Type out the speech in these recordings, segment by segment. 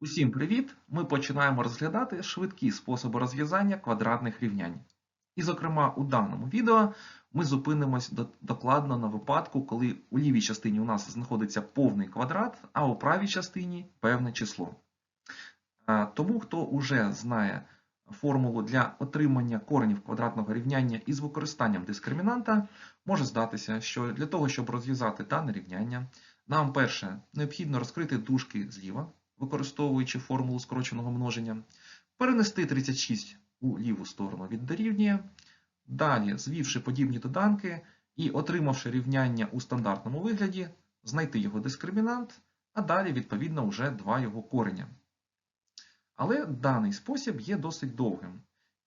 Усім привіт! Ми починаємо розглядати швидкі способи розв'язання квадратних рівнянь. І, зокрема, у даному відео ми зупинимось докладно на випадку, коли у лівій частині у нас знаходиться повний квадрат, а у правій частині певне число. Тому, хто вже знає формулу для отримання коренів квадратного рівняння із використанням дискримінанта, може здатися, що для того, щоб розв'язати дане рівняння, нам перше необхідно розкрити дужки зліва, використовуючи формулу скороченого множення, перенести 36 у ліву сторону від дорівнює, далі, звівши подібні доданки і отримавши рівняння у стандартному вигляді, знайти його дискримінант, а далі, відповідно, вже два його кореня. Але даний спосіб є досить довгим.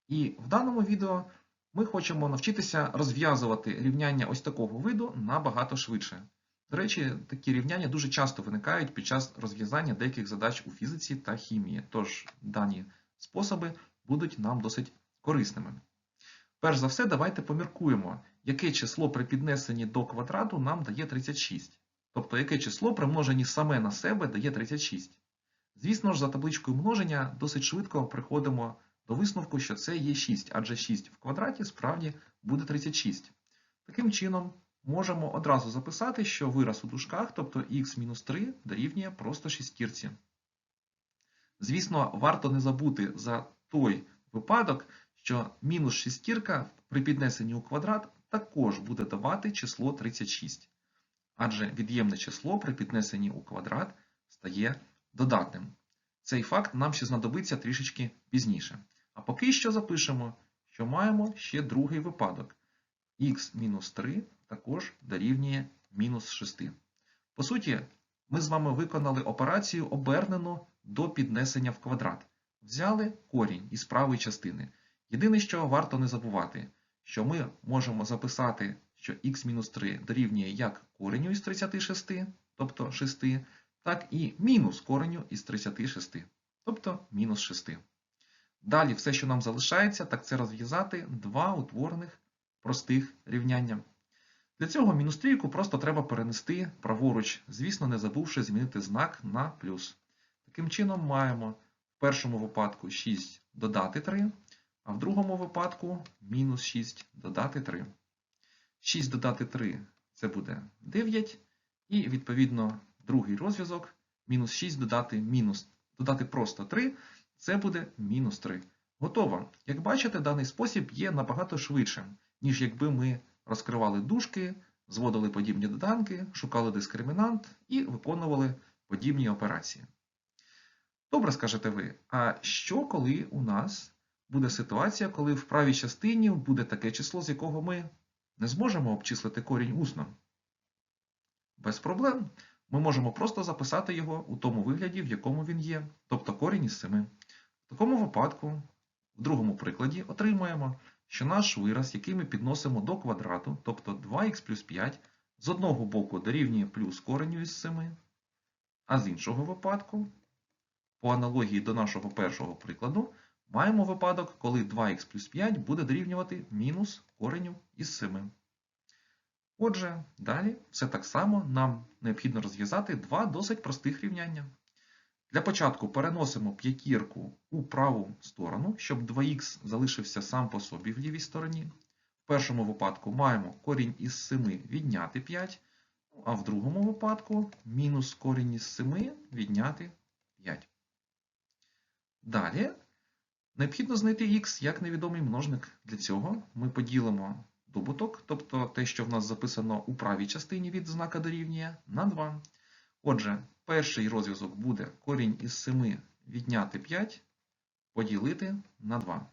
І в даному відео ми хочемо навчитися розв'язувати рівняння ось такого виду набагато швидше. До речі, такі рівняння дуже часто виникають під час розв'язання деяких задач у фізиці та хімії, тож дані способи будуть нам досить корисними. Перш за все, давайте поміркуємо, яке число при піднесенні до квадрату нам дає 36. Тобто, яке число при множенні саме на себе дає 36. Звісно ж, за табличкою множення досить швидко приходимо до висновку, що це є 6, адже 6 в квадраті справді буде 36. Таким чином, можемо одразу записати, що вираз у дужках, тобто х-3 дорівнює просто шістірці. Звісно, варто не забути за той випадок, що мінус шістірка при піднесенні у квадрат також буде давати число 36. Адже від'ємне число при піднесенні у квадрат стає додатним. Цей факт нам ще знадобиться трішечки пізніше. А поки що запишемо, що маємо ще другий випадок. Х-3 також дорівнює мінус 6. По суті, ми з вами виконали операцію обернену до піднесення в квадрат. Взяли корінь із правої частини. Єдине, що варто не забувати, що ми можемо записати, що х-3 дорівнює як кореню із 36, тобто 6, так і мінус кореню із 36, тобто мінус 6. Далі все, що нам залишається, так це розв'язати два утворених простих рівняння. Для цього мінус трійку просто треба перенести праворуч, звісно, не забувши змінити знак на плюс. Таким чином, маємо в першому випадку 6 додати 3, а в другому випадку мінус 6 додати 3. 6 додати 3 це буде 9, і відповідно другий розв'язок мінус 6 додати мінус, додати просто 3, це буде мінус 3. Готово. Як бачите, даний спосіб є набагато швидшим, ніж якби ми розкривали дужки, зводили подібні доданки, шукали дискримінант і виконували подібні операції. Добре, скажете ви, а що коли у нас буде ситуація, коли в правій частині буде таке число, з якого ми не зможемо обчислити корінь усно? Без проблем. Ми можемо просто записати його у тому вигляді, в якому він є, тобто корінь із 7. В такому випадку, в другому прикладі, отримаємо, що наш вираз, який ми підносимо до квадрату, тобто 2х плюс 5, з одного боку дорівнює плюс кореню із 7, а з іншого випадку, по аналогії до нашого першого прикладу, маємо випадок, коли 2х плюс 5 буде дорівнювати мінус кореню із 7. Отже, далі все так само нам необхідно розв'язати два досить простих рівняння. Для початку переносимо п'ятірку у праву сторону, щоб 2х залишився сам по собі в лівій стороні. В першому випадку маємо корінь із 7 відняти 5, а в другому випадку мінус корінь із 7 відняти 5. Далі необхідно знайти х як невідомий множник. Для цього ми поділимо добуток, тобто те, що в нас записано у правій частині від знака дорівнює, на 2. Отже, перший розв'язок буде корінь із 7 відняти 5 поділити на 2.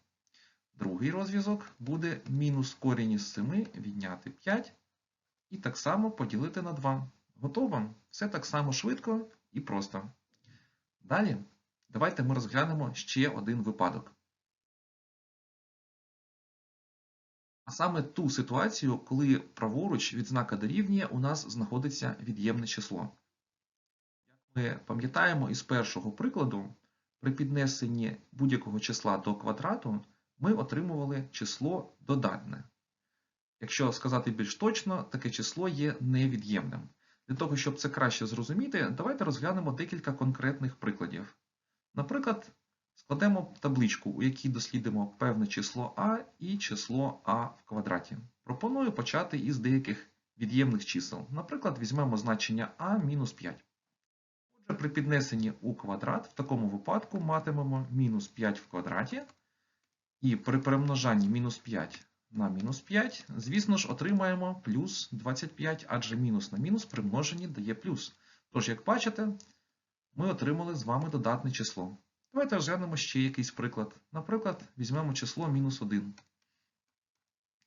Другий розв'язок буде мінус корінь із 7 відняти 5 і так само поділити на 2. Готово? Все так само швидко і просто. Далі, давайте ми розглянемо ще один випадок. А саме ту ситуацію, коли праворуч від знака дорівнює у нас знаходиться від'ємне число. Ми пам'ятаємо із першого прикладу, при піднесенні будь-якого числа до квадрату ми отримували число додатне. Якщо сказати більш точно, таке число є невід'ємним. Для того, щоб це краще зрозуміти, давайте розглянемо декілька конкретних прикладів. Наприклад, складемо табличку, у якій дослідимо певне число а і число а в квадраті. Пропоную почати із деяких від'ємних чисел. Наприклад, візьмемо значення а мінус 5. При піднесенні у квадрат в такому випадку матимемо мінус 5 в квадраті. І при перемножанні мінус 5 на мінус 5, звісно ж, отримаємо плюс 25, адже мінус на мінус при множенні дає плюс. Тож, як бачите, ми отримали з вами додатне число. Давайте розглянемо ще якийсь приклад. Наприклад, візьмемо число мінус 1.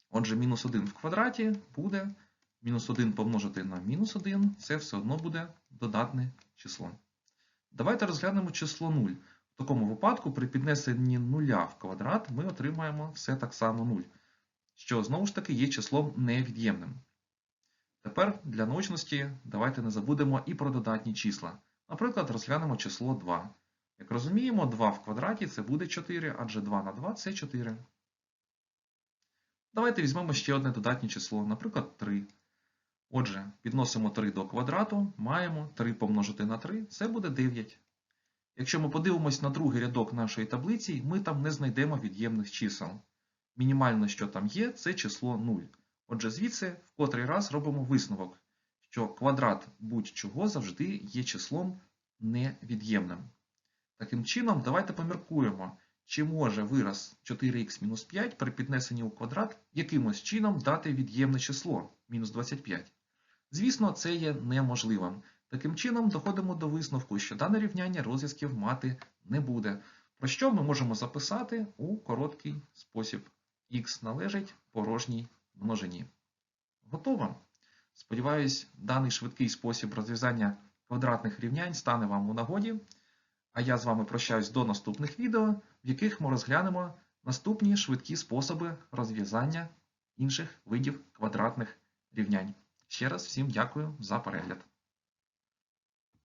Отже, мінус 1 в квадраті буде мінус 1 помножити на мінус 1, це все одно буде додатне число. Давайте розглянемо число 0. В такому випадку при піднесенні нуля в квадрат ми отримаємо все так само 0, що знову ж таки є числом невід'ємним. Тепер для наочності давайте не забудемо і про додатні числа. Наприклад, розглянемо число 2. Як розуміємо, 2 в квадраті це буде 4, адже 2 на 2 це 4. Давайте візьмемо ще одне додатнє число, наприклад, 3. Отже, підносимо 3 до квадрату, маємо 3 помножити на 3, це буде 9. Якщо ми подивимось на другий рядок нашої таблиці, ми там не знайдемо від'ємних чисел. Мінімально, що там є, це число 0. Отже, звідси в котрий раз робимо висновок, що квадрат будь-чого завжди є числом невід'ємним. Таким чином, давайте поміркуємо, чи може вираз 4х-5 при піднесенні у квадрат якимось чином дати від'ємне число мінус 25. Звісно, це є неможливим. Таким чином, доходимо до висновку, що дане рівняння розв'язків мати не буде, про що ми можемо записати у короткий спосіб. х належить порожній множині. Готово? Сподіваюсь, даний швидкий спосіб розв'язання квадратних рівнянь стане вам у нагоді. А я з вами прощаюсь до наступних відео, в яких ми розглянемо наступні швидкі способи розв'язання інших видів квадратних рівнянь. Ще раз всім дякую за перегляд.